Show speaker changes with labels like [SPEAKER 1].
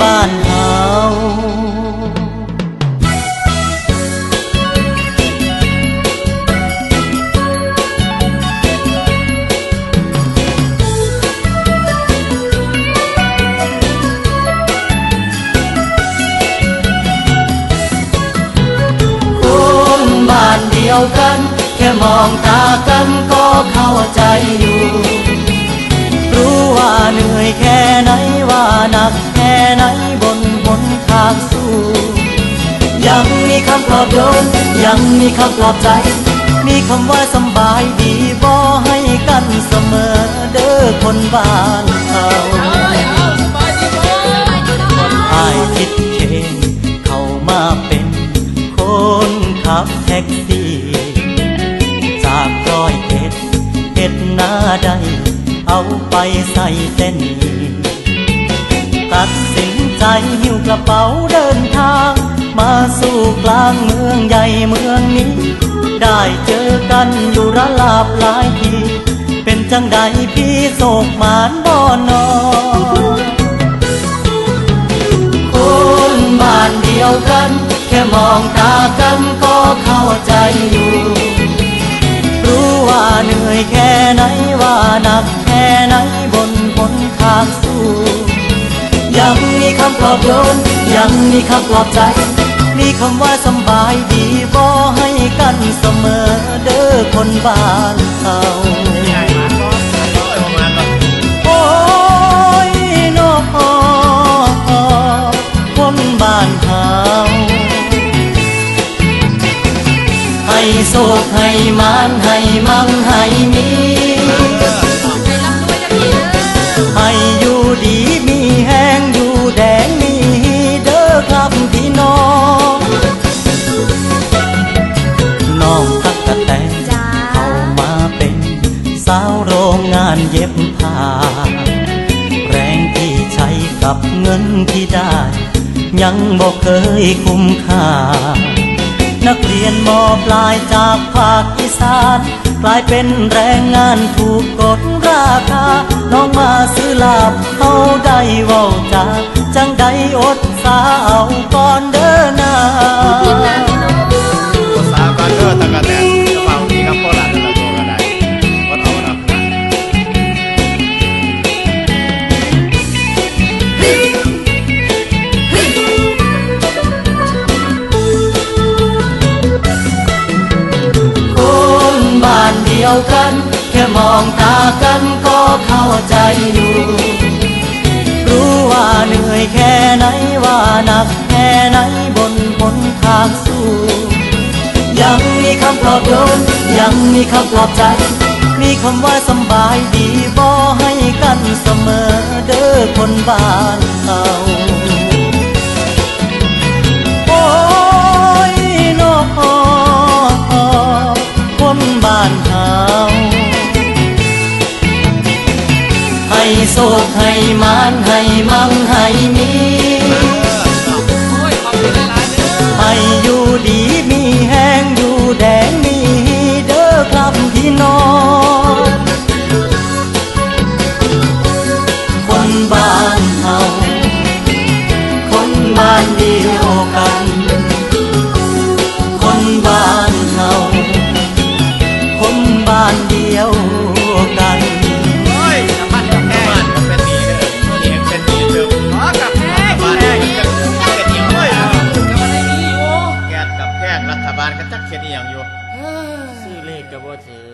[SPEAKER 1] บ้านเฮาคนบ้านเดียวกัน แค่มองตากันก็เข้าใจอยู่ รู้ว่าเหนื่อยแค่ไหนว่านัก ไหนบนหนทางสู้ ยังมีคำปลอบโยน ยังมีคำปลอบใจ มีคำว่าสำบายดีบ่ให้กันเสมอเด้อคนบ้านเขาอายคิดเองเข้ามาเป็นคนขับแท็กซี่ จากร้อยเอ็ดเอ็ดหน้าใดเอาไปใส่เส้นนี้ ตัดสินใจหิ้วกระเป๋าเดินทาง มาสู่กลางเมืองใหญ่เมืองนี้ ได้เจอกันอยู่ระลาบหลายทีเป็นจังใดพี่โศกมานบ่นอคนบ้านเดียวกัน แค่มองตากันก็เข้าใจอยู่ รู้ว่าเหนื่อยแค่ไหนว่าหนักแค่ไหน อบโยนยังมีคำปลอบใจ มีคำว่าสบายดีบ่ให้กันเสมอเด้อคนบ้านเขาโอ้ยนอคนบ้านเฮาให้โศกให้มานให้มั่งให้มี สาวโรงงานเย็บผ้า แรงที่ใช้กับเงินที่ได้ ยังบอกเคยคุ้มค่า นักเรียนมอปลายจากภาคอีสานกลายเป็นแรงงานถูกกดราคา น้องมาซื้อลาบเขาได้ว้าจาจังได้อดสาเอาก่อนเด้อนา
[SPEAKER 2] ภา
[SPEAKER 1] มองตากันก็เข้าใจอยู่ รู้ว่าเหนื่อยแค่ไหนว่าหนักแค่ไหนบนหนทางสู้ ยังมีคำปลอบโยนยังมีคำปลอบใจ มีคำว่าสบายดีบ่ให้กันเสมอเด้อคนบ้านเขา โศกให้มานให้มั่งให้มี
[SPEAKER 2] แกนกับแห้งรัฐบาลก็จักเขียนอีหยังอยู่
[SPEAKER 3] ซื้อเลขกับว่าถือ